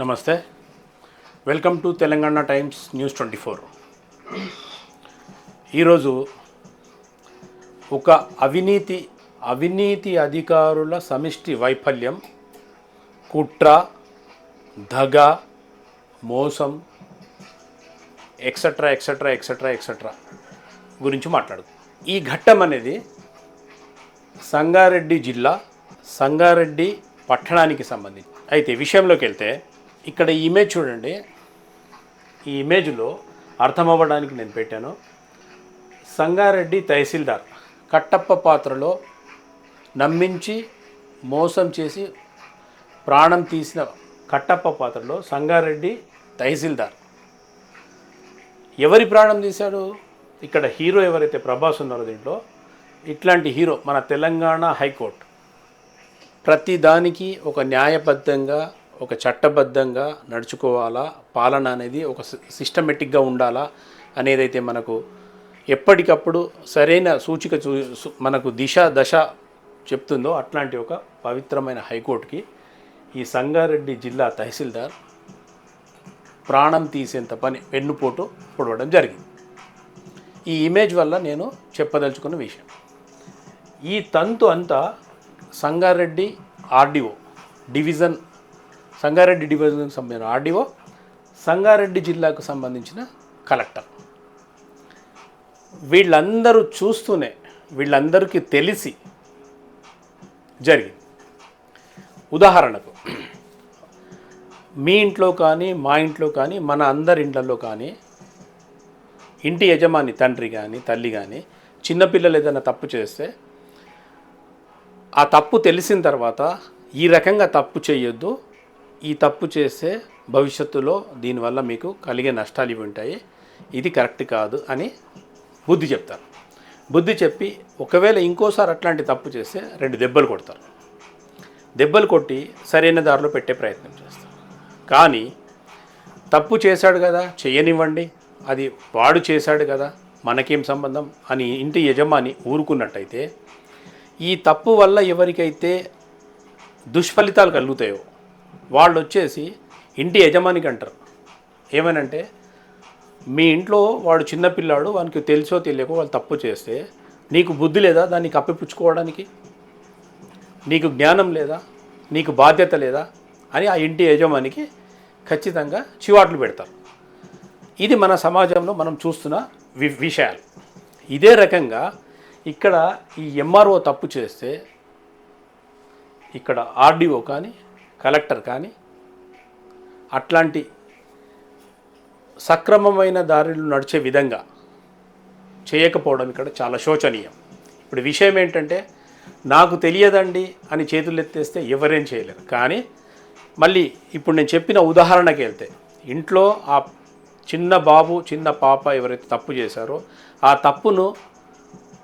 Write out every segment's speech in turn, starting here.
నమస్తే. Welcome to Telangana times news twenty four ఈరోజు ఒక అవినీతి అవినీతి అధికారుల సమిష్టి వైఫల్యం కుట్ర దగ మోసం ఎక్సెట్రా ఎక్సెట్రా ఎక్సెట్రా ఎక్సెట్రా గురించి మాట్లాడు ఈ ఘట్టం అనేది సంగారెడ్డి జిల్లా సంగారెడ్డి పట్టణానికి సంబంధించి. అయితే విషయంలోకి వెళ్తే ఇక్కడ ఈ ఇమేజ్ చూడండి. ఈ ఇమేజ్లో అర్థమవ్వడానికి నేను పెట్టాను. సంగారెడ్డి తహసీల్దార్ కట్టప్ప పాత్రలో నమ్మించి మోసం చేసి ప్రాణం తీసిన కట్టప్ప పాత్రలో సంగారెడ్డి తహసీల్దార్. ఎవరి ప్రాణం తీశాడు? ఇక్కడ హీరో ఎవరైతే ప్రభాస్ ఉన్నారో దీంట్లో ఇట్లాంటి హీరో మన తెలంగాణ హైకోర్టు. ప్రతిదానికి ఒక న్యాయబద్ధంగా ఒక చట్టబద్ధంగా నడుచుకోవాలా? పాలన అనేది ఒక సిస్టమేటిక్గా ఉండాలా? అనేదైతే మనకు ఎప్పటికప్పుడు సరైన సూచిక చూ మనకు దిశ దశ చెప్తుందో అట్లాంటి ఒక పవిత్రమైన హైకోర్టుకి ఈ సంగారెడ్డి జిల్లా తహసీల్దార్ ప్రాణం తీసేంత పని వెన్నుపోటు పొడవడం జరిగింది. ఈ ఇమేజ్ వల్ల నేను చెప్పదలుచుకున్న విషయం. ఈ తంతు అంతా సంగారెడ్డి ఆర్డీఓ డివిజన్ సంగారెడ్డి డివిజన్కి సంబంధించిన ఆర్డీఓ సంగారెడ్డి జిల్లాకు సంబంధించిన కలెక్టర్. వీళ్ళందరూ చూస్తూనే వీళ్ళందరికీ తెలిసి జరిగింది. ఉదాహరణకు మీ ఇంట్లో కానీ మా ఇంట్లో కానీ మన అందరి ఇండ్లలో కానీ ఇంటి యజమాని తండ్రి కానీ తల్లి కానీ చిన్నపిల్లలు ఏదైనా తప్పు చేస్తే ఆ తప్పు తెలిసిన తర్వాత ఈ రకంగా తప్పు చేయొద్దు ఈ తప్పు చేస్తే భవిష్యత్తులో దీనివల్ల మీకు కలిగే నష్టాలు ఇవి ఉంటాయి. ఇది కరెక్ట్ కాదు అని బుద్ధి చెప్తారు. బుద్ధి చెప్పి ఒకవేళ ఇంకోసారి అట్లాంటి తప్పు చేస్తే రెండు దెబ్బలు కొడతారు. దెబ్బలు కొట్టి సరైన దారిలో పెట్టే ప్రయత్నం చేస్తారు. కానీ తప్పు చేశాడు కదా చేయనివ్వండి అది వాడు చేశాడు కదా మనకేం సంబంధం అని ఇంటి యజమాని ఊరుకున్నట్టయితే ఈ తప్పు వల్ల ఎవరికైతే దుష్ఫలితాలు కలుగుతాయో వాళ్ళు వచ్చేసి ఇంటి యజమానికి అంటారు. ఏమనంటే మీ ఇంట్లో వాడు చిన్నపిల్లాడు వానికి తెలుసో తెలియకో వాళ్ళు తప్పు చేస్తే నీకు బుద్ధి లేదా దాన్ని కప్పిపుచ్చుకోవడానికి? నీకు జ్ఞానం లేదా? నీకు బాధ్యత లేదా? అని ఆ ఇంటి యజమానికి ఖచ్చితంగా చివాట్లు పెడతారు. ఇది మన సమాజంలో మనం చూస్తున్న వి విషయాలు. ఇదే రకంగా ఇక్కడ ఈ ఎంఆర్ఓ తప్పు చేస్తే ఇక్కడ ఆర్డీఓ కానీ కలెక్టర్ కానీ అట్లాంటి సక్రమమైన దారిలో నడిచే విధంగా చేయకపోవడం ఇక్కడ చాలా శోచనీయం. ఇప్పుడు విషయం ఏంటంటే నాకు తెలియదండి అని చేతులు ఎత్తేస్తే ఎవరేం చేయలేరు. కానీ మళ్ళీ ఇప్పుడు నేను చెప్పిన ఉదాహరణకి వెళ్తే ఇంట్లో ఆ చిన్న బాబు చిన్న పాప ఎవరైతే తప్పు చేశారో ఆ తప్పును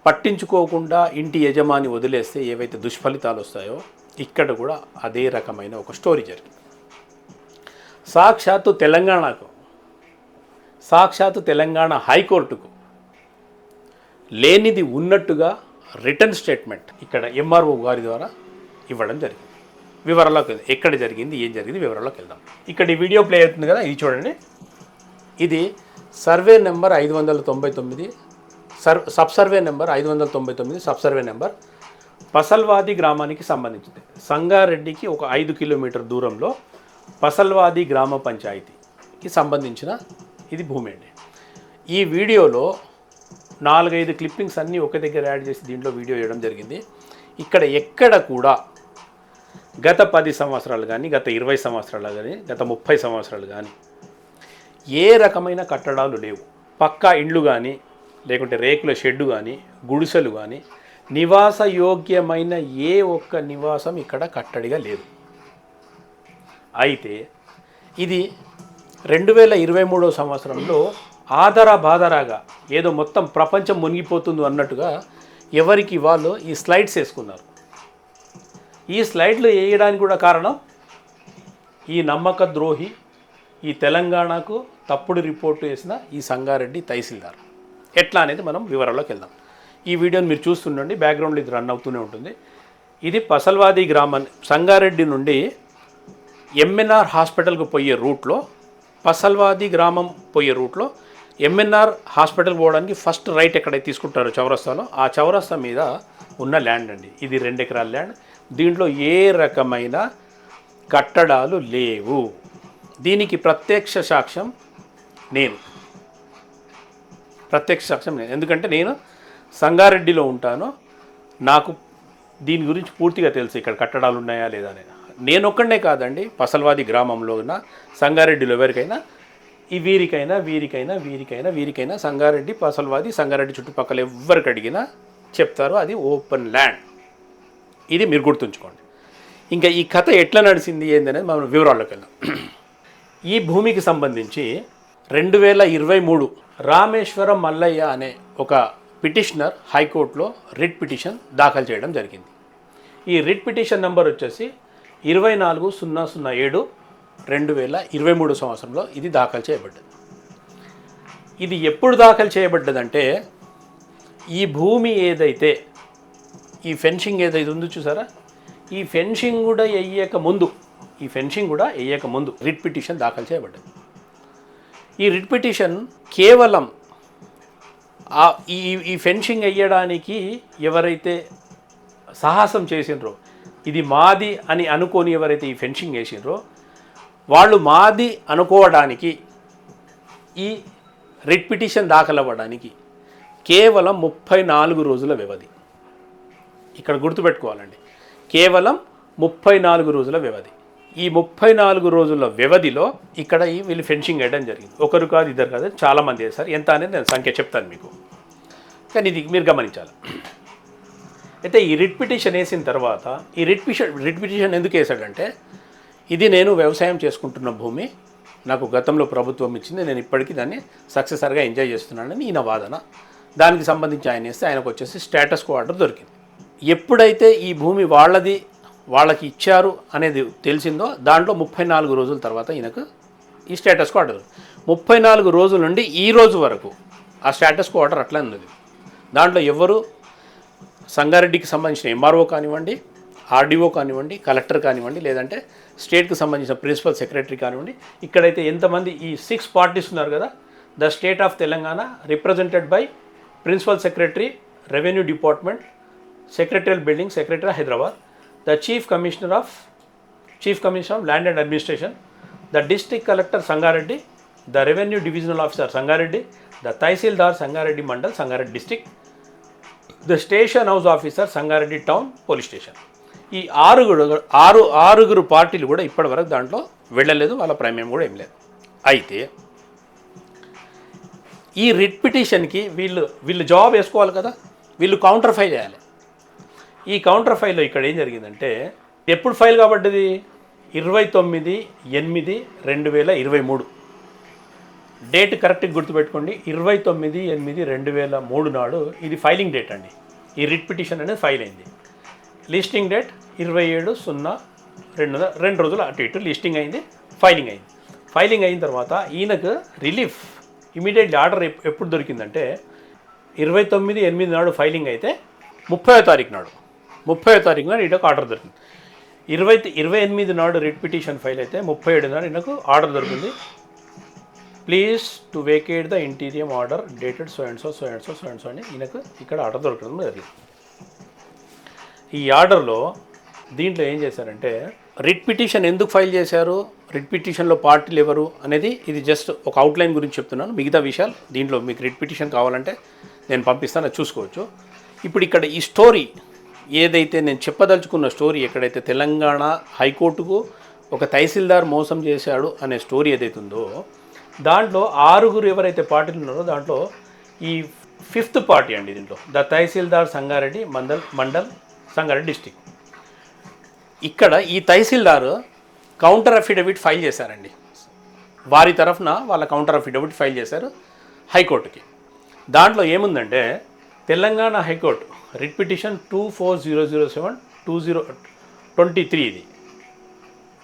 పట్టించుకోకుండా ఇంటి యజమాని వదిలేస్తే ఏవైతే దుష్ఫలితాలు వస్తాయో ఇక్కడ కూడా అదే రకమైన ఒక స్టోరీ జరిగింది. సాక్షాత్తు తెలంగాణకు సాక్షాత్తు తెలంగాణ హైకోర్టుకు లేనిది ఉన్నట్టుగా రిటర్న్ స్టేట్మెంట్ ఇక్కడ ఎంఆర్ఓ గారి ద్వారా ఇవ్వడం జరిగింది. వివరాల్లోకి వెళ్దాం. ఎక్కడ జరిగింది ఏం జరిగింది వివరాల్లోకి వెళ్దాం. ఇక్కడ ఈ వీడియో ప్లే అవుతుంది కదా ఇది చూడండి. ఇది సర్వే నెంబర్ ఐదు వందల తొంభై తొమ్మిది సర్ సబ్ సర్వే నెంబర్ ఐదు వందల తొంభై తొమ్మిది సబ్ సర్వే నెంబర్ పసల్వాది గ్రామానికి సంబంధించింది. సంగారెడ్డికి ఒక ఐదు కిలోమీటర్ దూరంలో పసల్వాది గ్రామ పంచాయతీకి సంబంధించిన ఇది భూమి అండి. ఈ వీడియోలో నాలుగైదు క్లిప్పింగ్స్ అన్నీ ఒక దగ్గర యాడ్ చేసి దీంట్లో వీడియో వేయడం జరిగింది. ఇక్కడ ఎక్కడ కూడా గత పది సంవత్సరాలు కానీ గత ఇరవై సంవత్సరాలు కానీ గత ముప్పై సంవత్సరాలు కానీ ఏ రకమైన కట్టడాలు లేవు. పక్కా ఇండ్లు కానీ లేకుంటే రేకుల షెడ్డు కానీ గుడిసెలు కానీ నివాస యోగ్యమైన ఏ ఒక్క నివాసం ఇక్కడ కట్టడిగా లేదు. అయితే ఇది రెండు వేల ఇరవై మూడో సంవత్సరంలో ఆదరా బాదరాగా ఏదో మొత్తం ప్రపంచం మునిగిపోతుంది అన్నట్టుగా ఎవరికి వాళ్ళు ఈ స్లైడ్స్ వేసుకున్నారు. ఈ స్లైడ్లు వేయడానికి కూడా కారణం ఈ నమ్మక ద్రోహి ఈ తెలంగాణకు తప్పుడు రిపోర్టు వేసిన ఈ సంగారెడ్డి తహసీల్దార్. ఎట్లా అనేది మనం వివరాల్లోకి వెళ్దాం. ఈ వీడియోని మీరు చూస్తుండండి బ్యాక్గ్రౌండ్లో ఇది రన్ అవుతూనే ఉంటుంది. ఇది పసల్వాది గ్రామం సంగారెడ్డి నుండి ఎంఎన్ఆర్ హాస్పిటల్కు పోయే రూట్లో పసల్వాది గ్రామం పోయే రూట్లో ఎంఎన్ఆర్ హాస్పిటల్ పోవడానికి ఫస్ట్ రైట్ ఎక్కడైతే తీసుకుంటారో చౌరస్తాలో ఆ చౌరస్తా మీద ఉన్న ల్యాండ్ అండి. ఇది రెండు ఎకరాల ల్యాండ్ దీంట్లో ఏ రకమైన కట్టడాలు లేవు. దీనికి ప్రత్యక్ష సాక్ష్యం నేను. ప్రత్యక్ష సాక్ష్యం నేను. ఎందుకంటే నేను సంగారెడ్డిలో ఉంటాను నాకు దీని గురించి పూర్తిగా తెలుసు ఇక్కడ కట్టడాలు ఉన్నాయా లేదా అనేది. నేను ఒక్కడనే కాదండి పసల్వాది గ్రామంలో ఉన్న సంగారెడ్డిలో ఎవరికైనా ఈ వీరికైనా వీరికైనా వీరికైనా వీరికైనా సంగారెడ్డి పసల్వాది సంగారెడ్డి చుట్టుపక్కల ఎవరికి అడిగినా చెప్తారు అది ఓపెన్ ల్యాండ్. ఇది మీరు గుర్తుంచుకోండి. ఇంకా ఈ కథ ఎట్లా నడిచింది ఏందనేది మనం వివరాల్లోకి వెళ్దాం. ఈ భూమికి సంబంధించి రెండు వేల ఇరవై మూడు రామేశ్వరం మల్లయ్య అనే ఒక పిటిషనర్ హైకోర్టులో రిట్ పిటిషన్ దాఖలు చేయడం జరిగింది. ఈ రిట్ పిటిషన్ నెంబర్ వచ్చేసి ఇరవై నాలుగు సున్నా సున్నా ఏడు రెండు వేల ఇరవై మూడు సంవత్సరంలో ఇది దాఖలు చేయబడ్డది. ఇది ఎప్పుడు దాఖలు చేయబడ్డదంటే ఈ భూమి ఏదైతే ఈ ఫెన్సింగ్ ఏదైతే ఉందో చూసారా? ఈ ఫెన్సింగ్ కూడా వేయక ముందు ఈ ఫెన్సింగ్ కూడా వేయక ముందు రిట్ పిటిషన్ దాఖలు చేయబడ్డది. ఈ రిట్ పిటిషన్ కేవలం ఈ ఈ ఫెన్షింగ్ వేయడానికి ఎవరైతే సాహసం చేసినరో ఇది మాది అని అనుకొని ఎవరైతే ఈ ఫెన్షింగ్ వేసినరో వాళ్ళు మాది అనుకోవడానికి ఈ రిట్ పిటిషన్ దాఖలవ్వడానికి కేవలం ముప్పై నాలుగు రోజుల వ్యవధి. ఇక్కడ గుర్తుపెట్టుకోవాలండి. కేవలం ముప్పై నాలుగు రోజుల వ్యవధి. ఈ ముప్పై నాలుగు రోజుల వ్యవధిలో ఇక్కడ ఈ వీళ్ళు ఫెన్సింగ్ వేయడం జరిగింది. ఒకరు కాదు ఇద్దరు కాదు చాలామంది వేశారు. ఎంత అనేది నేను సంఖ్య చెప్తాను మీకు. కానీ ఇది మీరు గమనించాలి. అయితే ఈ రిట్ పిటిషన్ వేసిన తర్వాత ఈ రిట్ పిటిషన్ రిట్ పిటిషన్ ఎందుకు వేశాడంటే ఇది నేను వ్యవసాయం చేసుకుంటున్న భూమి నాకు గతంలో ప్రభుత్వం ఇచ్చింది నేను ఇప్పటికీ దాన్ని సక్సెసర్గా ఎంజాయ్ చేస్తున్నానని ఈయన వాదన. దానికి సంబంధించి ఆయన వేస్తే ఆయనకు వచ్చేసి స్టేటస్ ఆర్డర్ దొరికింది. ఎప్పుడైతే ఈ భూమి వాళ్ళది వాళ్ళకి ఇచ్చారు అనేది తెలిసిందో దాంట్లో ముప్పై నాలుగు రోజుల తర్వాత ఈయనకు ఈ స్టేటస్ ఆర్డర్. ముప్పై నాలుగు రోజుల నుండి ఈ రోజు వరకు ఆ స్టేటస్ ఆర్డర్ అట్లా ఉన్నది. దాంట్లో ఎవరు సంగారెడ్డికి సంబంధించిన ఎంఆర్ఓ కానివ్వండి ఆర్డీఓ కానివ్వండి కలెక్టర్ కానివ్వండి లేదంటే స్టేట్కి సంబంధించిన ప్రిన్సిపల్ సెక్రటరీ కానివ్వండి ఇక్కడైతే ఎంతమంది ఈ సిక్స్ పార్టీస్ ఉన్నారు కదా the state of Telangana represented by principal secretary revenue department secretarial building secretary Hyderabad. The chief commissioner of chief commissioner of land and administration the district collector Sangareddy the revenue divisional officer Sangareddy the tahsildar Sangareddy mandal Sangareddy district the station house officer Sangareddy town police station ఈ ఆరుగురు ఆరు ఆరుగురు పార్టీలు కూడా ఇప్పటివరకు దాంట్లో వెళ్ళలేదు వాళ్ళ ప్రమేయం కూడా ఏం లేదు. అయితే ఈ రిట్ పిటిషన్కి వీళ్ళు వీళ్ళు జవాబు వేసుకోవాలి కదా వీళ్ళు కౌంటర్ ఫై చేయాలి. ఈ కౌంటర్ ఫైల్లో ఇక్కడ ఏం జరిగిందంటే ఎప్పుడు ఫైల్ కాబట్టిది ఇరవై తొమ్మిది ఎనిమిది రెండు వేల ఇరవై మూడు. డేట్ కరెక్ట్గా గుర్తుపెట్టుకోండి. ఇరవై తొమ్మిది ఎనిమిది రెండు వేల మూడు నాడు ఇది ఫైలింగ్ డేట్ అండి. ఈ రిట్ పిటిషన్ అనేది ఫైల్ అయింది. లిస్టింగ్ డేట్ ఇరవై ఏడు సున్నా రెండు రెండు రోజులు అటు ఇటు లిస్టింగ్ అయింది ఫైలింగ్ అయింది. ఫైలింగ్ అయిన తర్వాత ఈయనకు రిలీఫ్ ఇమీడియట్లీ ఆర్డర్ ఎప్పుడు దొరికిందంటే ఇరవై తొమ్మిది ఎనిమిది నాడు ఫైలింగ్ అయితే ముప్పై తారీఖు నాడు. ముప్పై తారీఖు నాడు ఈయనకు ఆర్డర్ దొరికింది. ఇరవై ఇరవై ఎనిమిది నాడు రిట్ పిటిషన్ ఫైల్ అయితే ముప్పై ఏడు నాడు ఈయనకు ఆర్డర్ దొరికింది. Please to vacate the interim order dated so and so so and so so and so అని ఈయనకు ఇక్కడ ఆర్డర్ దొరకడం జరిగింది ఈ ఆర్డర్లో దీంట్లో ఏం చేశారంటే రిట్ పిటిషన్ ఎందుకు ఫైల్ చేశారు రిట్ పిటిషన్లో పార్టీలు ఎవరు అనేది ఇది జస్ట్ ఒక అవుట్లైన్ గురించి చెప్తున్నాను. మిగతా విషయాలు దీంట్లో మీకు రిట్ పిటిషన్ కావాలంటే నేను పంపిస్తాను చూసుకోవచ్చు. ఇప్పుడు ఇక్కడ ఈ స్టోరీ ఏదైతే నేను చెప్పదలుచుకున్న స్టోరీ ఎక్కడైతే తెలంగాణ హైకోర్టుకు ఒక తహసీల్దార్ మోసం చేశాడు అనే స్టోరీ ఏదైతే ఉందో దాంట్లో ఆరుగురు ఎవరైతే పార్టీలు ఉన్నారో దాంట్లో ఈ ఫిఫ్త్ పార్టీ అండి దీంట్లో ద తహసీల్దార్ సంగారెడ్డి మండల్ మండల్ సంగారెడ్డి డిస్టిక్. ఇక్కడ ఈ తహసీల్దార్ కౌంటర్ అఫిడవిట్ ఫైల్ చేశారండి. వారి తరఫున వాళ్ళ కౌంటర్ అఫిడవిట్ ఫైల్ చేశారు హైకోర్టుకి. దాంట్లో ఏముందంటే Telangana high court writ petition two four zero zero seven two zero twenty three ఇది.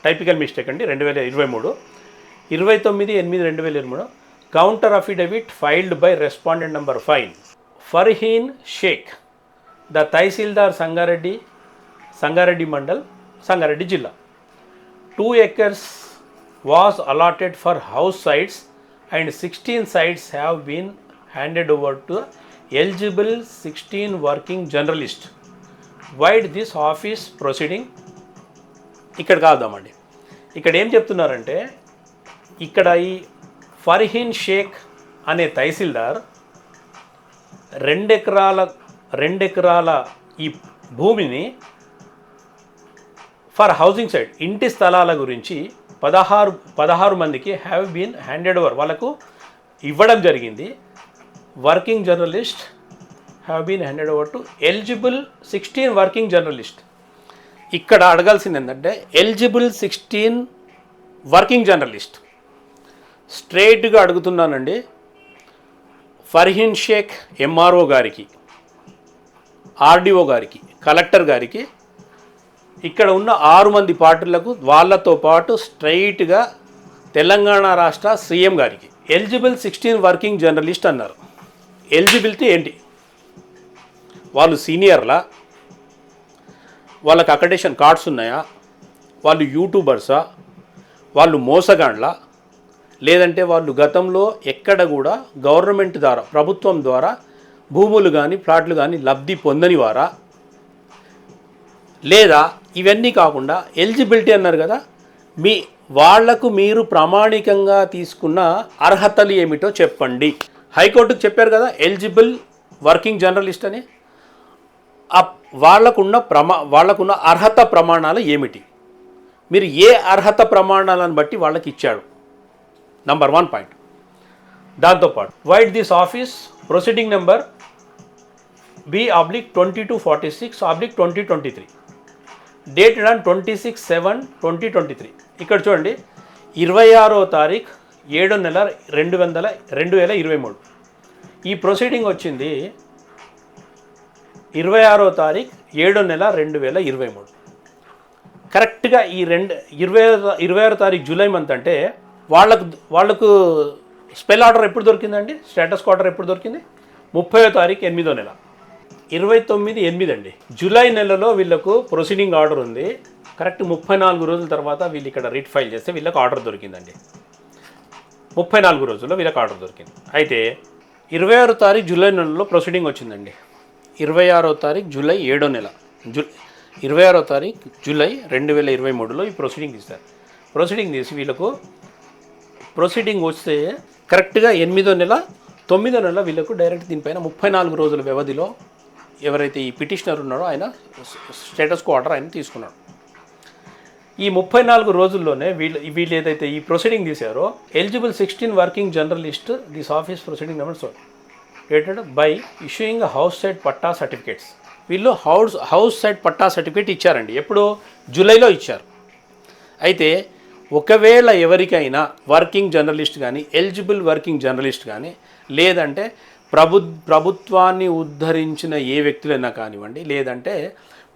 టైపికల్ మిస్టేక్ అండి రెండు వేల ఇరవై మూడు. ఇరవై తొమ్మిది ఎనిమిది రెండు వేల ఇరవై మూడు. Counter affidavit filed by respondent number five Farheen Shaikh the tahsildar Sangareddy Sangareddy mandal Sangareddy జిల్లా two acres was allotted for house sites and sixteen sites have been handed over to eligible sixteen working journalist. Vide this office proceeding ఇక్కడ కాదామండి. ఇక్కడ ఏం చెప్తున్నారంటే ఇక్కడ ఈ ఫర్హీన్ షేక్ అనే తహసీల్దార్ రెండెకరాల రెండెకరాల ఈ భూమిని ఫర్ హౌసింగ్ సైడ్ ఇంటి స్థలాల గురించి పదహారు పదహారు మందికి హ్యావ్ బీన్ హ్యాండెడ్ ఓవర్ వాళ్ళకు ఇవ్వడం జరిగింది. Working journalist have been handed over to eligible sixteen working journalist ఇక్కడ అడగాల్సింది ఏంటంటే ఎలిజిబుల్ సిక్స్టీన్ వర్కింగ్ జర్నలిస్ట్ స్ట్రైట్గా అడుగుతున్నానండి ఫర్హీన్ షేక్ ఎంఆర్ఓ గారికి ఆర్డీఓ గారికి కలెక్టర్ గారికి ఇక్కడ ఉన్న ఆరు మంది పార్టీలకు వాళ్ళతో పాటు స్ట్రైట్గా తెలంగాణ రాష్ట్ర సీఎం గారికి ఎలిజిబుల్ సిక్స్టీన్ వర్కింగ్ జర్నలిస్ట్ అన్నారు. ఎలిజిబిలిటీ ఏంటి? వాళ్ళు సీనియర్లా? వాళ్ళకి అకడేషన్ కార్డ్స్ ఉన్నాయా? వాళ్ళు యూట్యూబర్సా? వాళ్ళు మోసగాండ్లా లేదంటే వాళ్ళు గతంలో ఎక్కడ కూడా గవర్నమెంట్ ద్వారా ప్రభుత్వం ద్వారా భూములు కానీ ప్లాట్లు కానీ లబ్ధి పొందని వారా లేదా ఇవన్నీ కాకుండా ఎలిజిబిలిటీ అన్నారు కదా మీ వాళ్ళకు మీరు ప్రామాణికంగా తీసుకున్న అర్హతలు ఏమిటో చెప్పండి. హైకోర్టుకు చెప్పారు కదా ఎలిజిబుల్ వర్కింగ్ జర్నలిస్ట్ అని. ఆ వాళ్ళకున్న ప్రమా వాళ్ళకున్న అర్హత ప్రమాణాలు ఏమిటి? మీరు ఏ అర్హత ప్రమాణాలను బట్టి వాళ్ళకి ఇచ్చాడు నంబర్ వన్ పాయింట్ దాంతోపాటు vide this office proceeding number B oblique twenty two forty six oblique twenty twenty three. Dated on twenty six seven twenty twenty three. ఇక్కడ చూడండి ఇరవై ఆరో తారీఖు ఏడో నెల రెండు వందల రెండు వేల ఇరవై మూడు. ఈ ప్రొసీడింగ్ వచ్చింది ఇరవై ఆరో తారీఖు ఏడో నెల రెండు వేల ఇరవై మూడు. కరెక్ట్గా ఈ రెండు ఇరవై ఇరవై ఆరో తారీఖు జూలై మంత్ అంటే వాళ్ళకు వాళ్ళకు స్పెల్ ఆర్డర్ ఎప్పుడు దొరికిందండి? స్టేటస్ ఆర్డర్ ఎప్పుడు దొరికింది? ముప్పయో తారీఖు ఎనిమిదో నెల. ఇరవై తొమ్మిది ఎనిమిది అండి. జూలై నెలలో వీళ్ళకు ప్రొసీడింగ్ ఆర్డర్ ఉంది. కరెక్ట్ ముప్పై నాలుగు రోజుల తర్వాత వీళ్ళు ఇక్కడ రిట్ ఫైల్ చేస్తే వీళ్ళకి ఆర్డర్ దొరికిందండి. ముప్పై నాలుగు రోజుల్లో వీళ్ళకి ఆర్డర్ దొరికింది. అయితే ఇరవై ఆరో తారీఖు జూలై నెలలో ప్రొసీడింగ్ వచ్చిందండి. ఇరవై ఆరో తారీఖు జూలై ఏడో నెల. జూ ఇరవై ఆరో తారీఖు జూలై రెండు వేల ఇరవై మూడులో ఈ ప్రొసీడింగ్ తీస్తారు ప్రొసీడింగ్ తీసి వీళ్ళకు ప్రొసీడింగ్ వస్తే కరెక్ట్గా ఎనిమిదో నెల తొమ్మిదో నెల వీళ్ళకు డైరెక్ట్ దీనిపైన ముప్పై నాలుగు రోజుల వ్యవధిలో ఎవరైతే ఈ పిటిషనర్ ఉన్నాడో ఆయన స్టేటస్ ఆర్డర్ ఆయన తీసుకున్నాడు. ఈ ముప్పై నాలుగు రోజుల్లోనే వీళ్ళు వీళ్ళు ఏదైతే ఈ proceeding తీశారో eligible sixteen working journalist this office proceeding number so dated by issuing house side patta certificates వీళ్ళు house house side patta certificate ఇచ్చారండి. ఎప్పుడు? జూలైలో ఇచ్చారు. అయితే ఒకవేళ ఎవరికైనా వర్కింగ్ జర్నలిస్ట్ కానీ ఎలిజిబుల్ వర్కింగ్ జర్నలిస్ట్ కానీ లేదంటే ప్రభు ప్రభుత్వాన్ని ఉద్ధరించిన ఏ వ్యక్తులైనా కానివ్వండి లేదంటే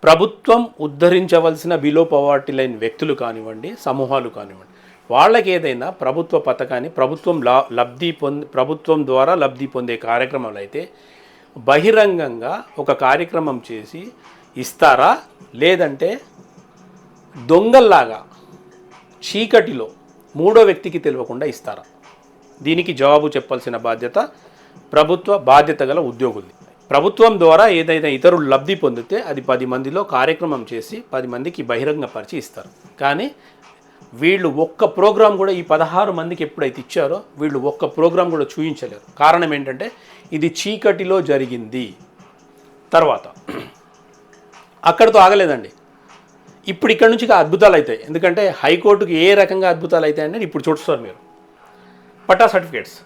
ప్రభుత్వం ఉద్ధరించవలసిన బిలో పవర్టీ లైన్ వ్యక్తులు కానివ్వండి సమూహాలు కానివ్వండి వాళ్ళకి ఏదైనా ప్రభుత్వ పథకాన్ని ప్రభుత్వం లా లబ్ధి పొంది ప్రభుత్వం ద్వారా లబ్ధి పొందే కార్యక్రమాలు అయితే బహిరంగంగా ఒక కార్యక్రమం చేసి ఇస్తారా? లేదంటే దొంగల్లాగా చీకటిలో మూడో వ్యక్తికి తెలియకుండా ఇస్తారా? దీనికి జవాబు చెప్పాల్సిన బాధ్యత ప్రభుత్వ బాధ్యత గల ఉద్యోగుల్ది. ప్రభుత్వం ద్వారా ఏదైనా ఇతరులు లబ్ధి పొందితే అది పది మందిలో కార్యక్రమం చేసి పది మందికి బహిరంగపరిచి ఇస్తారు. కానీ వీళ్ళు ఒక్క ప్రోగ్రాం కూడా ఈ పదహారు మందికి ఎప్పుడైతే ఇచ్చారో వీళ్ళు ఒక్క ప్రోగ్రాం కూడా చూపించలేరు కారణం ఏంటంటే ఇది చీకటిలో జరిగింది. తర్వాత అక్కడితో ఆగలేదండి. ఇప్పుడు ఇక్కడ నుంచి అద్భుతాలు అవుతాయి. ఎందుకంటే హైకోర్టుకి ఏ రకంగా అద్భుతాలు అవుతాయి అనేది ఇప్పుడు చూస్తారు మీరు. Patta certificates.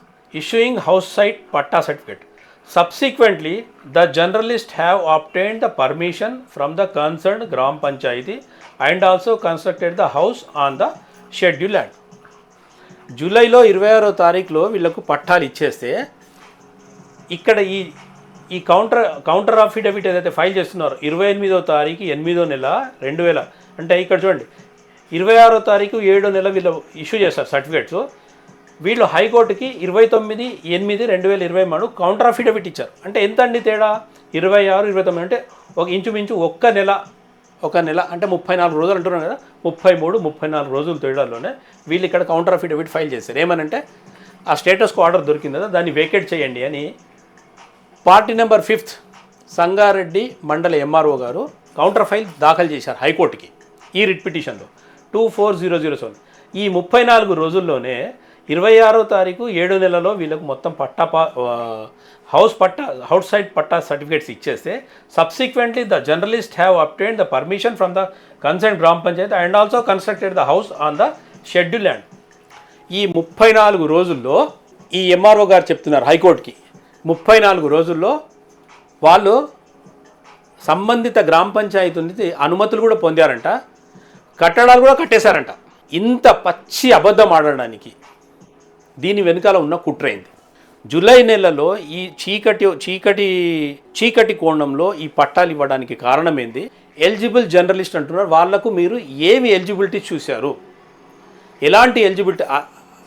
Issuing house site patta certificate. Subsequently the journalist have obtained the permission from the concern gram panchayat and also constructed the house on the schedule land జూలైలో ఇరవై ఆరో తారీఖులో వీళ్ళకు పట్టాలు ఇచ్చేస్తే ఇక్కడ ఈ ఈ కౌంటర్ కౌంటర్ అఫిడవిట్ ఏదైతే ఫైల్ చేస్తున్నారో ఇరవై ఎనిమిదో తారీఖు ఎనిమిదో నెల రెండు వేల అంటే ఇక్కడ చూడండి ఇరవై ఆరో తారీఖు ఏడో నెల వీళ్ళు ఇష్యూ చేస్తారు సర్టిఫికేట్స్ వీళ్ళు హైకోర్టుకి ఇరవై తొమ్మిది ఎనిమిది రెండు వేల ఇరవై మూడు కౌంటర్ అఫిడవిట్ ఇచ్చారు. అంటే ఎంత అండి తేడా? ఇరవై ఆరు ఇరవై తొమ్మిది అంటే ఒక ఇంచుమించు ఒక్క నెల ఒక నెల అంటే ముప్పై నాలుగు రోజులు అంటున్నాం కదా ముప్పై మూడు ముప్పై నాలుగు రోజులు తేడాలోనే వీళ్ళు ఇక్కడ కౌంటర్ అఫిడవిట్ ఫైల్ చేశారు. ఏమనంటే ఆ స్టేటస్కు ఆర్డర్ దొరికింది కదా దాన్ని వేకేట్ చేయండి అని పార్టీ నెంబర్ ఫిఫ్త్ సంగారెడ్డి మండల ఎంఆర్ఓ గారు కౌంటర్ ఫైల్ దాఖలు చేశారు హైకోర్టుకి ఈ రిట్ పిటిషన్లో. Two four zero zero seven. ఈ ముప్పై నాలుగు రోజుల్లోనే ఇరవై ఆరో తారీఖు ఏడు నెలలో వీళ్ళకు మొత్తం పట్టా పా- house patta house side patta certificates ఇచ్చేస్తే subsequently the journalist have obtained the permission from the concern gram panchayat and also constructed the house on the schedule land. ఈ ముప్పై నాలుగు రోజుల్లో ఈ ఎంఆర్ఓ గారు చెప్తున్నారు హైకోర్టుకి. ముప్పై నాలుగు రోజుల్లో వాళ్ళు సంబంధిత గ్రామ పంచాయతీ నుంచి అనుమతులు కూడా పొందారంట కట్టడాలు కూడా కట్టేశారంట. ఇంత పచ్చి అబద్ధం ఆడడానికి దీని వెనుకాల ఉన్న కుట్రైంది జూలై నెలలో ఈ చీకటి చీకటి చీకటి కోణంలో ఈ పట్టాలు ఇవ్వడానికి కారణం ఏంది? ఎలిజిబుల్ జర్నలిస్ట్ అంటున్నారు. వాళ్ళకు మీరు ఏమి ఎలిజిబిలిటీ చూశారు? ఎలాంటి ఎలిజిబిలిటీ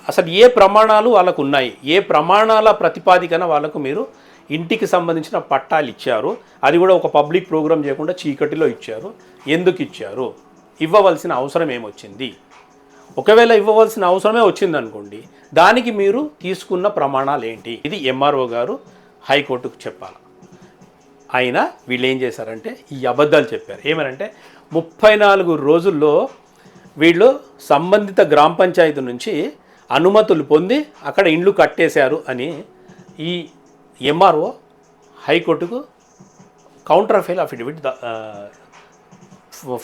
అసలు ఏ ప్రమాణాలు వాళ్ళకు ఉన్నాయి? ఏ ప్రమాణాల ప్రతిపాదికన వాళ్ళకు మీరు ఇంటికి సంబంధించిన పట్టాలు ఇచ్చారు? అది కూడా ఒక పబ్లిక్ ప్రోగ్రామ్ చేయకుండా చీకటిలో ఇచ్చారు. ఎందుకు ఇచ్చారు? ఇవ్వవలసిన అవసరం ఏమొచ్చింది? ఒకవేళ ఇవ్వవలసిన అవసరమే వచ్చింది అనుకోండి దానికి మీరు తీసుకున్న ప్రమాణాలు ఏంటి ఇది ఎంఆర్ఓ గారు హైకోర్టుకు చెప్పాలి. అయినా వీళ్ళు ఏం చేశారంటే ఈ అబద్ధాలు చెప్పారు. ఏమనంటే ముప్పై నాలుగు రోజుల్లో వీళ్ళు సంబంధిత గ్రామ పంచాయతీ నుంచి అనుమతులు పొంది అక్కడ ఇండ్లు కట్టేశారు అని ఈ ఎంఆర్ఓ హైకోర్టుకు కౌంటర్ ఫైల్ అఫిడవిట్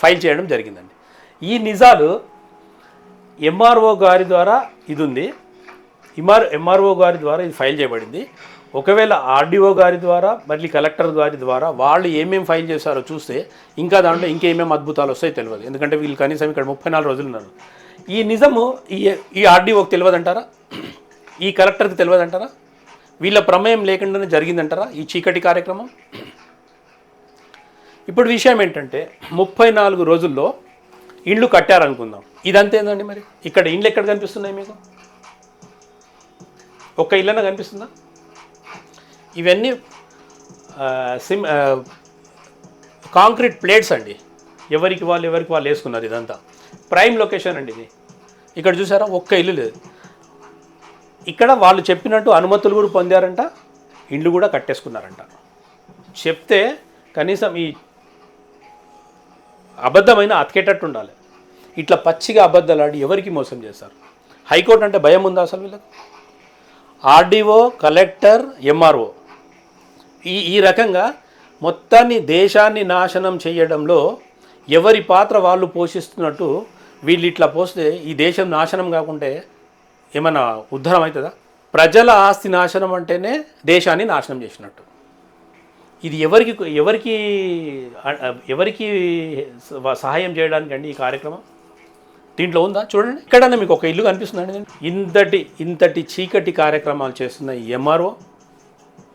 ఫైల్ చేయడం జరిగిందండి. ఈ నిజాలు ఎంఆర్ఓ గారి ద్వారా ఇది ఉంది. ఎంఆర్ ఎంఆర్ఓ గారి ద్వారా ఇది ఫైల్ చేయబడింది. ఒకవేళ ఆర్డీఓ గారి ద్వారా మళ్ళీ కలెక్టర్ గారి ద్వారా వాళ్ళు ఏమేమి ఫైల్ చేశారో చూస్తే ఇంకా దాంట్లో ఇంకేమేమి అద్భుతాలు వస్తాయో తెలియదు. ఎందుకంటే వీళ్ళు కనీసం ఇక్కడ ముప్పై నాలుగు రోజులు ఉన్నారు. ఈ నిజము ఈ ఈ ఆర్డీఓకి తెలియదంటారా? ఈ కలెక్టర్కి తెలియదంటారా? వీళ్ళ ప్రమేయం లేకుండానే జరిగిందంటారా ఈ చీకటి కార్యక్రమం? ఇప్పుడు విషయం ఏంటంటే ముప్పై నాలుగు రోజుల్లో ఇండ్లు కట్టారనుకుందాం. ఇదంతా ఏందండి మరి? ఇక్కడ ఇండ్లు ఎక్కడ కనిపిస్తున్నాయి మీకు? ఒక్క ఇల్లన కనిపిస్తుందా? ఇవన్నీ సిమ్ కాంక్రీట్ ప్లేట్స్ అండి. ఎవరికి వాళ్ళు ఎవరికి వాళ్ళు వేసుకున్నారు ఇదంతా. ప్రైమ్ లొకేషన్ అండి ఇది. ఇక్కడ చూసారా? ఒక్క ఇల్లు లేదు. ఇక్కడ వాళ్ళు చెప్పినట్టు అనుమతులు కూడా పొందారంట ఇండ్లు కూడా కట్టేసుకున్నారంట. చెప్తే కనీసం ఈ అబద్ధమైన అతికేటట్టు ఉండాలి. ఇట్లా పచ్చిగా అబద్ధాలు ఆడి ఎవరికి మోసం చేస్తారు? హైకోర్టు అంటే భయం ఉందా అసలు వీళ్ళకి? RDO collector MRO. ఈ ఈ రకంగా మొత్తాన్ని దేశాన్ని నాశనం చేయడంలో ఎవరి పాత్ర వాళ్ళు పోషిస్తున్నట్టు వీళ్ళు ఇట్లా పోస్తే ఈ దేశం నాశనం కాకుంటే ఏమైనా ఉద్ధరం అవుతుందా ప్రజల ఆస్తి నాశనం అంటేనే దేశాన్ని నాశనం చేసినట్టు. ఇది ఎవరికి ఎవరికి ఎవరికి సహాయం చేయడానికి అండి ఈ కార్యక్రమం? దీంట్లో ఉందా? చూడండి. ఎక్కడన్నా మీకు ఒక ఇల్లు కనిపిస్తుందండి ఇంతటి ఇంతటి చీకటి కార్యక్రమాలు చేస్తున్న ఎంఆర్ఓ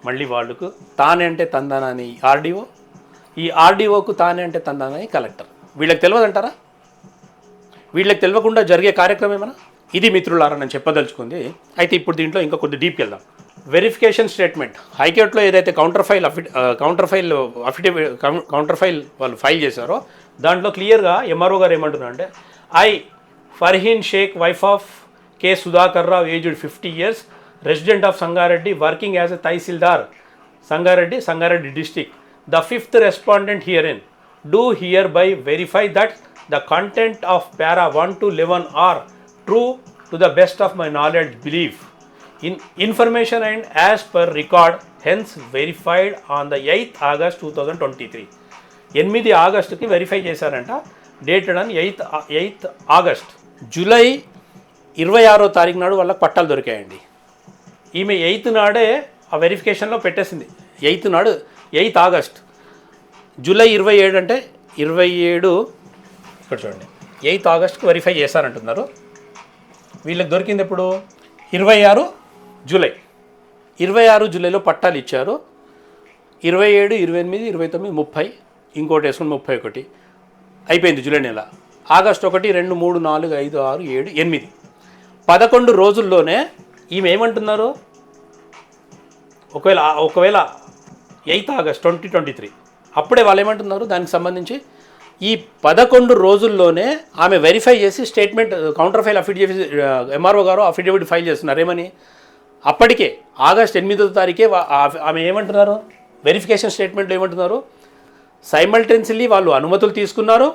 మళ్ళీ వాళ్ళకు తానే అంటే తందానని ఆర్డీఓ ఈ ఆర్డీఓకు తానే అంటే తందానని కలెక్టర్. వీళ్ళకి తెలియదంటారా? వీళ్ళకి తెలియకుండా జరిగే కార్యక్రమం ఏమైనా? ఇది మిత్రులారా నేను చెప్పదలుచుకుంది. అయితే ఇప్పుడు దీంట్లో ఇంకా కొద్ది డీప్కి వెళ్దాం. వెరిఫికేషన్ స్టేట్మెంట్ హైకోర్టులో ఏదైతే counter file అఫి counter file affidavit counter file వాళ్ళు ఫైల్ చేశారో దాంట్లో క్లియర్గా ఎంఆర్ఓ గారు ఏమంటున్నారు అంటే I Farheen Shaikh wife of K Sudhakar Rao aged fifty years resident of Sangareddy working as a tahsildar Sangareddy Sangareddy district the fifth respondent herein do hereby verify that the content of para one to eleven are true to the best of my knowledge belief and information and as per record hence verified on the eighth August two thousand twenty three ఎనిమిది ఆగస్టుకి verify చేశారంట. Dated అని eighth eighth August. July ఇరవై ఆరో తారీఖు నాడు వాళ్ళకి పట్టాలు దొరికాయండి. ఈమె ఎయిత్ నాడే ఆ వెరిఫికేషన్లో పెట్టేసింది. ఎయిత్ నాడు ఎయిత్ ఆగస్ట్. జూలై ఇరవై ఏడు అంటే ఇరవై ఏడు ఇక్కడ చూడండి. ఎయిత్ ఆగస్ట్కి వెరిఫై చేశారంటున్నారు. వీళ్ళకి దొరికింది ఎప్పుడు? ఇరవై ఆరు జూలై. ఇరవై ఆరు జూలైలో పట్టాలు ఇచ్చారు. ఇరవై ఏడు ఇరవై ఎనిమిది ఇరవై తొమ్మిది ముప్పై. ఇంకోటి వేసుకుని ముప్పై ఒకటి. అయిపోయింది జూలై నెల. ఆగస్ట్ ఒకటి రెండు మూడు నాలుగు ఐదు ఆరు ఏడు ఎనిమిది. పదకొండు రోజుల్లోనే ఈమె ఏమంటున్నారు? ఒకవేళ ఒకవేళ eighth August twenty twenty three. అప్పుడే వాళ్ళు ఏమంటున్నారు? దానికి సంబంధించి ఈ పదకొండు రోజుల్లోనే ఆమె వెరిఫై చేసి statement counter file affidavit MRO గారు అఫిడవిట్ ఫైల్ చేస్తున్నారు. ఏమని? అప్పటికే ఆగస్ట్ ఎనిమిదో తారీఖే ఆమె ఏమంటున్నారు? వెరిఫికేషన్ స్టేట్మెంట్లో ఏమంటున్నారు? సైమల్టెన్సీలీ వాళ్ళు అనుమతులు తీసుకున్నారు.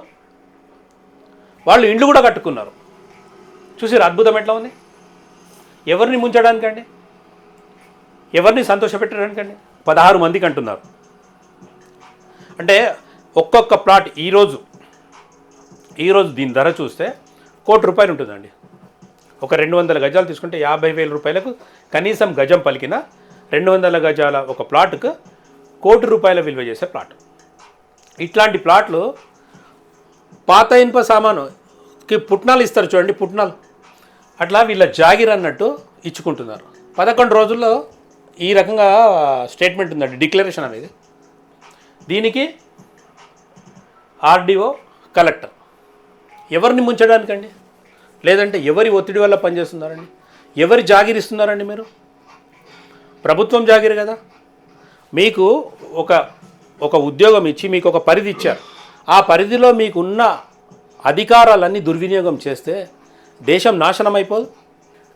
వాళ్ళు ఇండ్లు కూడా కట్టుకున్నారు. చూసారు అద్భుతం ఎట్లా ఉంది? ఎవరిని ముంచడానికండి? ఎవరిని సంతోషపెట్టడానికండి? పదహారు మందికి అంటున్నారు. అంటే ఒక్కొక్క ప్లాట్ ఈరోజు ఈరోజు దీని ధర చూస్తే కోటి రూపాయలు ఉంటుందండి. ఒక రెండు వందల గజాలు తీసుకుంటే యాభై వేల రూపాయలకు కనీసం గజం పలికిన రెండు వందల గజాల ఒక ప్లాట్కు కోటి రూపాయల విలువ చేసే ప్లాట్. ఇట్లాంటి ప్లాట్లు పాత ఇనుప సామానుకి పుట్నాలు ఇస్తారు చూడండి పుట్నాలు. అట్లా వీళ్ళ జాగిర్ అన్నట్టు ఇచ్చుకుంటున్నారు. పదకొండు రోజుల్లో ఈ రకంగా స్టేట్మెంట్ ఉందండి డిక్లరేషన్ అనేది. దీనికి ఆర్డీఓ కలెక్టర్. ఎవరిని ముంచడానికండి? లేదంటే ఎవరి ఒత్తిడి వల్ల పనిచేస్తున్నారండి? ఎవరి జాగిరి ఇస్తున్నారండి మీరు? ప్రభుత్వం జాగిరి కదా? మీకు ఒక ఒక ఉద్యోగం ఇచ్చి మీకు ఒక పరిధి ఇచ్చారు. ఆ పరిధిలో మీకున్న అధికారాలన్నీ దుర్వినియోగం చేస్తే దేశం నాశనం అయిపోదు.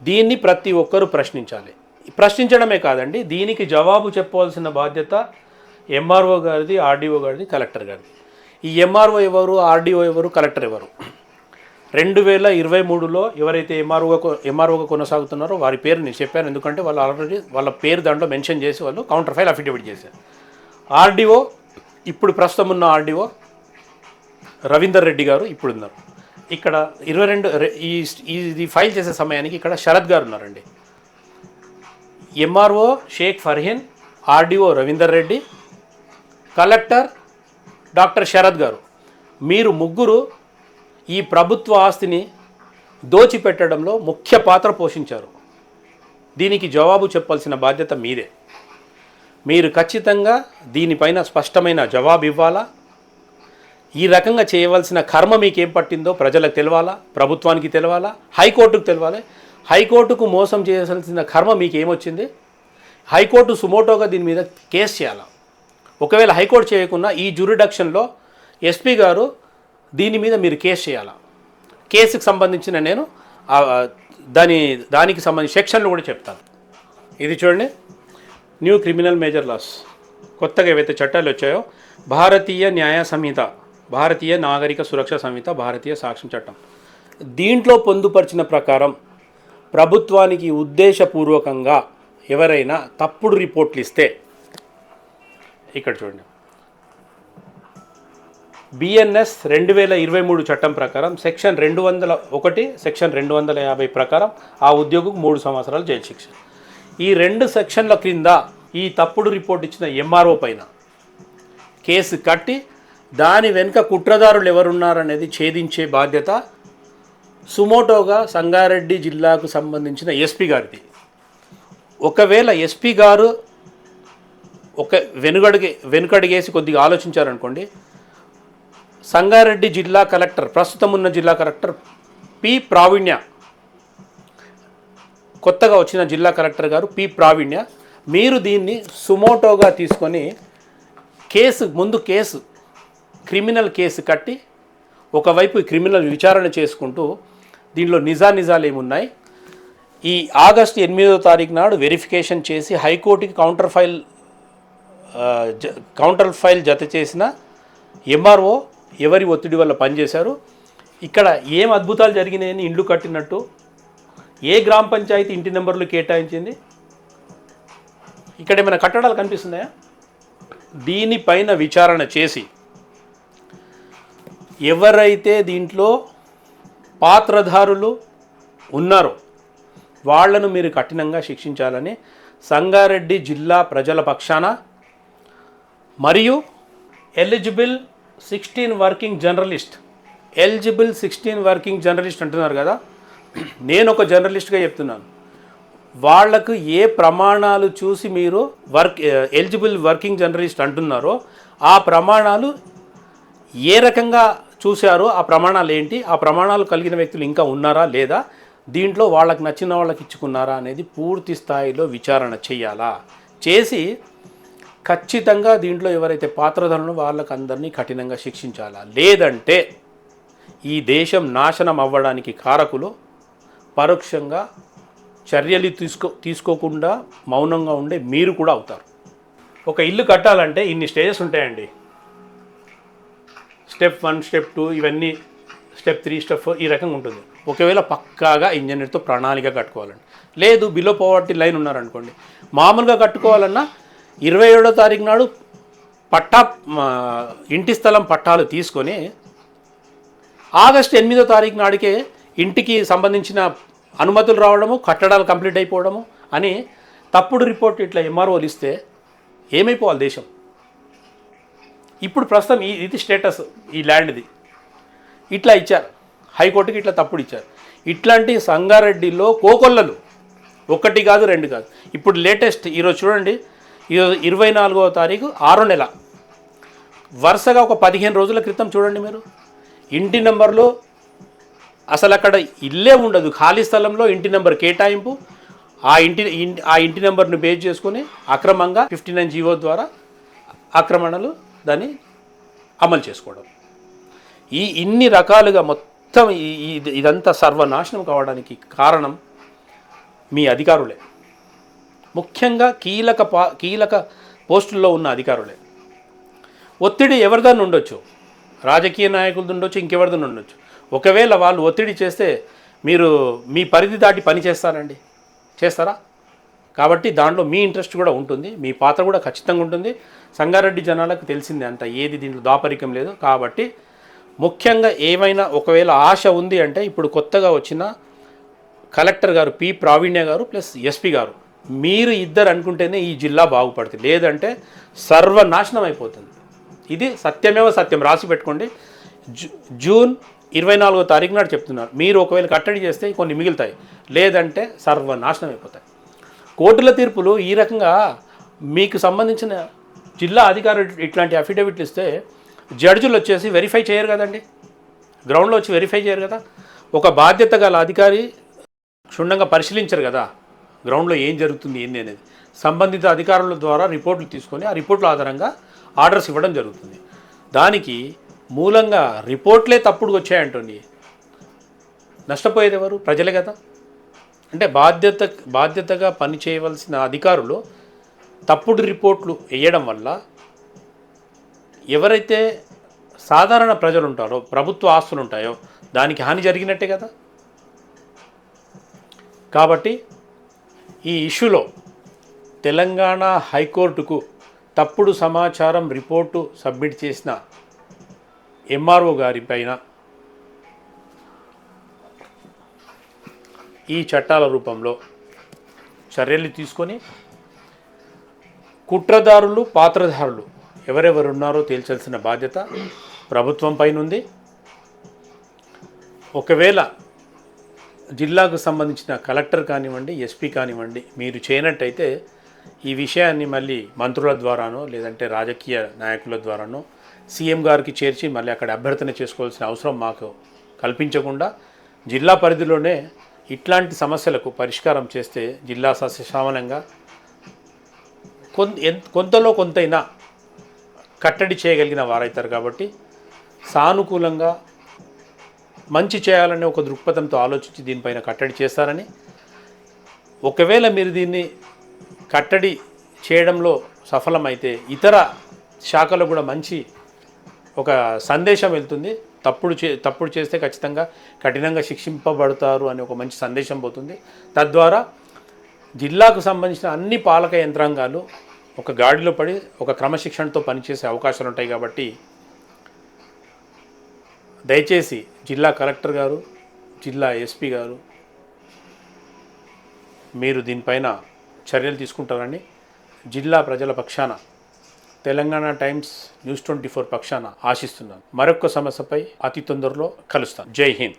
దీన్ని ప్రతి ఒక్కరూ ప్రశ్నించాలి. ప్రశ్నించడమే కాదండి దీనికి జవాబు చెప్పవలసిన బాధ్యత ఎంఆర్ఓ గారిది ఆర్డీఓ గారిది కలెక్టర్ గారిది. ఈ ఎంఆర్ఓ ఎవరు ఆర్డీఓ ఎవరు కలెక్టర్ ఎవరు? రెండు వేల ఇరవై మూడులో ఎవరైతే ఎంఆర్ఓగా ఎంఆర్ఓగా కొనసాగుతున్నారో వారి పేరు నేను చెప్పాను. ఎందుకంటే వాళ్ళు ఆల్రెడీ వాళ్ళ పేరు దాంట్లో మెన్షన్ చేసి వాళ్ళు కౌంటర్ ఫైల్ అఫిడవిట్ చేశారు. ఆర్డీఓ ఇప్పుడు ప్రస్తుతం ఉన్న ఆర్డీఓ రవీందర్ రెడ్డి గారు ఇప్పుడు ఉన్నారు. ఇక్కడ ఇరవై రెండు ఈ ఇది ఫైల్ చేసే సమయానికి ఇక్కడ శరత్ గారు ఉన్నారండి. MRO Shaikh Farheen RDO Ravinder Reddy collector doctor Sharath garu. మీరు ముగ్గురు ఈ ప్రభుత్వ ఆస్తిని దోచిపెట్టడంలో ముఖ్య పాత్ర పోషించారు. దీనికి జవాబు చెప్పాల్సిన బాధ్యత మీదే. మీరు ఖచ్చితంగా దీనిపైన స్పష్టమైన జవాబు ఇవ్వాలా? ఈ రకంగా చేయవలసిన కర్మ మీకేం పట్టిందో ప్రజలకు తెలవాలా? ప్రభుత్వానికి తెలవాలా? హైకోర్టుకు తెలవాలి? హైకోర్టుకు మోసం చేయాల్సిన కర్మ మీకు ఏమొచ్చింది హైకోర్టు సుమోటోగా దీని మీద కేసు చేయాలా? ఒకవేళ హైకోర్టు చేయకుండా ఈ జ్యూరిడక్షన్లో ఎస్పీ గారు దీని మీద మీరు కేసు చేయాలా? కేసుకు సంబంధించిన నేను దాని దానికి సంబంధించి సెక్షన్లు కూడా చెప్తాను. ఇది చూడండి. New criminal major laws. కొత్తగా ఏవైతే చట్టాలు వచ్చాయో భారతీయ న్యాయ సంహిత భారతీయ నాగరిక సురక్ష సంహిత భారతీయ సాక్ష్యం చట్టం. దీంట్లో పొందుపరిచిన ప్రకారం ప్రభుత్వానికి ఉద్దేశపూర్వకంగా ఎవరైనా తప్పుడు రిపోర్ట్లు ఇస్తే ఇక్కడ చూడండి. బిఎన్ఎస్ రెండు వేల ఇరవై మూడు చట్టం ప్రకారం సెక్షన్ రెండు వందల ఒకటి సెక్షన్ రెండు వందల యాభై ప్రకారం ఆ ఉద్యోగికి మూడు సంవత్సరాలు జైలు శిక్ష. ఈ రెండు సెక్షన్ల క్రింద ఈ తప్పుడు రిపోర్ట్ ఇచ్చిన ఎంఆర్ఓ పైన కేసు కట్టి దాని వెనుక కుట్రదారులు ఎవరున్నారనేది ఛేదించే బాధ్యత సుమోటోగా సంగారెడ్డి జిల్లాకు సంబంధించిన ఎస్పీ గారిది. ఒకవేళ ఎస్పీ గారు ఒక వెనుగడిగే వెనుకడిగేసి కొద్దిగా ఆలోచించారనుకోండి సంగారెడ్డి జిల్లా కలెక్టర్ ప్రస్తుతం ఉన్న జిల్లా కలెక్టర్ పి ప్రావీణ్య. కొత్తగా వచ్చిన జిల్లా కలెక్టర్ గారు పి ప్రావీణ్య. మీరు దీన్ని సుమోటోగా తీసుకొని కేసు ముందు కేసు క్రిమినల్ కేసు కట్టి ఒకవైపు క్రిమినల్ విచారణ చేసుకుంటూ దీనిలో నిజా నిజాలు ఏమున్నాయి? ఈ ఆగస్టు ఎనిమిదో తారీఖు నాడు వెరిఫికేషన్ చేసి హైకోర్టుకి కౌంటర్ ఫైల్ కౌంటర్ ఫైల్ జత చేసిన ఎంఆర్ఓ ఎవరి ఒత్తిడి వల్ల పనిచేశారు? ఇక్కడ ఏం అద్భుతాలు జరిగినాయని ఇండ్లు కట్టినట్టు? ఏ గ్రామ పంచాయతీ ఇంటి నెంబర్లు కేటాయించింది? ఇక్కడ ఏమైనా కట్టడాలు కనిపిస్తున్నాయా? దీనిపైన విచారణ చేసి ఎవరైతే దీంట్లో పాత్రధారులు ఉన్నారో వాళ్ళను మీరు కఠినంగా శిక్షించాలని సంగారెడ్డి జిల్లా ప్రజల పక్షాన మరియు eligible sixteen working journalist eligible sixteen working journalist అంటున్నారు కదా. నేను ఒక జర్నలిస్ట్గా చెప్తున్నాను. వాళ్ళకు ఏ ప్రమాణాలు చూసి మీరు వర్క్ ఎలిజిబుల్ వర్కింగ్ జర్నలిస్ట్ అంటున్నారో ఆ ప్రమాణాలు ఏ రకంగా చూశారో ఆ ప్రమాణాలు ఏంటి ఆ ప్రమాణాలు కలిగిన వ్యక్తులు ఇంకా ఉన్నారా లేదా దీంట్లో వాళ్ళకి నచ్చిన వాళ్ళకి ఇచ్చుకున్నారా అనేది పూర్తి స్థాయిలో విచారణ చేయాలా? చేసి ఖచ్చితంగా దీంట్లో ఎవరైతే పాత్రధరులు వాళ్ళకు అందరినీ కఠినంగా శిక్షించాలా? లేదంటే ఈ దేశం నాశనం అవ్వడానికి కారకులు పరోక్షంగా చర్యలు తీసుకో తీసుకోకుండా మౌనంగా ఉండే మీరు కూడా అవుతారు. ఒక ఇల్లు కట్టాలంటే ఇన్ని స్టేజెస్ ఉంటాయండి. స్టెప్ వన్ స్టెప్ టూ ఇవన్నీ స్టెప్ త్రీ స్టెప్ ఫోర్ ఈ రకంగా ఉంటుంది. ఒకవేళ పక్కాగా ఇంజనీర్తో ప్రణాళిక కట్టుకోవాలండి లేదు బిలో పోవర్టీ లైన్ ఉన్నారనుకోండి. మామూలుగా కట్టుకోవాలన్నా ఇరవై ఏడో తారీఖు నాడు పట్టా మా, ఇంటి స్థలం పట్టాలు తీసుకొని ఆగస్టు ఎనిమిదో తారీఖు నాడికే ఇంటికి సంబంధించిన అనుమతులు రావడము కట్టడాలు కంప్లీట్ అయిపోవడము అని తప్పుడు రిపోర్ట్ ఇట్లా ఎంఆర్ఓలు ఇస్తే ఏమైపోవాలి దేశం? ఇప్పుడు ప్రస్తుతం ఈ ఇది స్టేటస్ ఈ ల్యాండ్ది. ఇట్లా ఇచ్చారు. హైకోర్టుకి ఇట్లా తప్పుడు ఇచ్చారు. ఇట్లాంటి సంగారెడ్డిలో కోకొల్లలు ఒకటి కాదు రెండు కాదు. ఇప్పుడు లేటెస్ట్ ఈరోజు చూడండి ఈరోజు ఇరవై నాలుగవ తారీఖు ఆరో నెల. వరుసగా ఒక పదిహేను రోజుల క్రితం చూడండి మీరు. ఇంటి నెంబర్లో అసలు అక్కడ ఇల్లే ఉండదు. ఖాళీ స్థలంలో ఇంటి నెంబర్ కేటాయింపు ఆ ఇంటి ఆ ఇంటి నెంబర్ను బేస్ చేసుకుని అక్రమంగా ఫిఫ్టీ నైన్ జీవో ద్వారా ఆక్రమణలు దాన్ని అమలు చేసుకోవడం. ఈ ఇన్ని రకాలుగా మొత్తం ఇదంతా సర్వనాశనం కావడానికి కారణం మీ అధికారులే. ముఖ్యంగా కీలక పా కీలక పోస్టుల్లో ఉన్న అధికారులే. ఒత్తిడి ఎవరిదాన్ని ఉండొచ్చు. రాజకీయ నాయకులది ఉండొచ్చు ఇంకెవరిదని ఉండొచ్చు. ఒకవేళ వాళ్ళు ఒత్తిడి చేస్తే మీరు మీ పరిధి దాటి పని చేస్తారండి. చేస్తారా? కాబట్టి దాంట్లో మీ ఇంట్రెస్ట్ కూడా ఉంటుంది మీ పాత్ర కూడా ఖచ్చితంగా ఉంటుంది. సంగారెడ్డి జనాలకు తెలిసిందే అంత ఏది దీంట్లో దాపరికం లేదు. కాబట్టి ముఖ్యంగా ఏమైనా ఒకవేళ ఆశ ఉంది అంటే ఇప్పుడు కొత్తగా వచ్చిన కలెక్టర్ గారు పి. ప్రావీణ్య గారు ప్లస్ ఎస్పీ గారు మీరు ఇద్దరు అనుకుంటేనే ఈ జిల్లా బాగుపడుతుంది. లేదంటే సర్వనాశనం అయిపోతుంది. ఇది సత్యమేవ సత్యం. రాసి పెట్టుకోండి. జూ- జూన్ ఇరవై నాలుగో తారీఖు నాడు చెప్తున్నారు. మీరు ఒకవేళ కట్టడి చేస్తే కొన్ని మిగులుతాయి. లేదంటే సర్వనాశనం అయిపోతాయి. కోర్టుల తీర్పులు ఈ రకంగా మీకు సంబంధించిన జిల్లా అధికారులు ఇట్లాంటి అఫిడవిట్లు ఇస్తే జడ్జులు వచ్చేసి వెరిఫై చేయరు కదండి. గ్రౌండ్లో వచ్చి వెరిఫై చేయరు కదా. ఒక బాధ్యత గల అధికారి క్షుణ్ణంగా పరిశీలించరు కదా. గ్రౌండ్లో ఏం జరుగుతుంది ఏంది అనేది. సంబంధిత అధికారుల ద్వారా రిపోర్ట్లు తీసుకొని ఆ రిపోర్ట్ల ఆధారంగా ఆర్డర్స్ ఇవ్వడం జరుగుతుంది. దానికి మూలంగా రిపోర్ట్లే తప్పుడు వచ్చాయంటుంది. నష్టపోయేది ఎవరు ప్రజలే కదా. అంటే బాధ్యత బాధ్యతగా పని చేయవలసిన అధికారులు తప్పుడు రిపోర్ట్లు వేయడం వల్ల ఎవరైతే సాధారణ ప్రజలు ఉంటారో ప్రభుత్వ ఆస్తులు ఉంటాయో దానికి హాని జరిగినట్టే కదా. కాబట్టి ఈ ఇష్యూలో తెలంగాణ హైకోర్టుకు తప్పుడు సమాచారం రిపోర్టు సబ్మిట్ చేసిన ఎంఆర్ఓ గారిపైన ఈ చట్టాల రూపంలో చర్యలు తీసుకొని కుట్రదారులు పాత్రధారులు ఎవరెవరు ఉన్నారో తేల్చాల్సిన బాధ్యత ప్రభుత్వం పైనుంది. ఒకవేళ జిల్లాకు సంబంధించిన కలెక్టర్ కానివ్వండి ఎస్పీ కానివ్వండి మీరు చేయనట్టయితే ఈ విషయాన్ని మళ్ళీ మంత్రుల ద్వారానో లేదంటే రాజకీయ నాయకుల ద్వారానో సీఎం గారికి చేర్చి మళ్ళీ అక్కడ అభ్యర్థన చేసుకోవాల్సిన అవసరం మాకు కల్పించకుండా జిల్లా పరిధిలోనే ఇట్లాంటి సమస్యలకు పరిష్కారం చేస్తే జిల్లా సస్యశ్యామలంగా కొంత ఎంత కొంతలో కొంతైనా కట్టడి చేయగలిగిన వారవుతారు కాబట్టి సానుకూలంగా మంచి చేయాలనే ఒక దృక్పథంతో ఆలోచించి దీనిపైన కట్టడి చేస్తారని. ఒకవేళ మీరు దీన్ని కట్టడి చేయడంలో సఫలమైతే ఇతర శాఖలో కూడా మంచి ఒక సందేశం వెళ్తుంది. తప్పుడు చే తప్పుడు చేస్తే ఖచ్చితంగా కఠినంగా శిక్షింపబడతారు అనే ఒక మంచి సందేశం పోతుంది. తద్వారా జిల్లాకు సంబంధించిన అన్ని పాలక యంత్రాంగాలు ఒక గాడిలో పడి ఒక క్రమశిక్షణతో పనిచేసే అవకాశాలు ఉంటాయి కాబట్టి దయచేసి జిల్లా కలెక్టర్ గారు జిల్లా ఎస్పీ గారు మీరు దీనిపైన చర్యలు తీసుకుంటారని జిల్లా ప్రజల పక్షాన Telangana Times news twenty four పక్షాన ఆశిస్తున్నాను. మరొక సమస్యపై అతి తొందరలో కలుస్తాను. జై హింద్.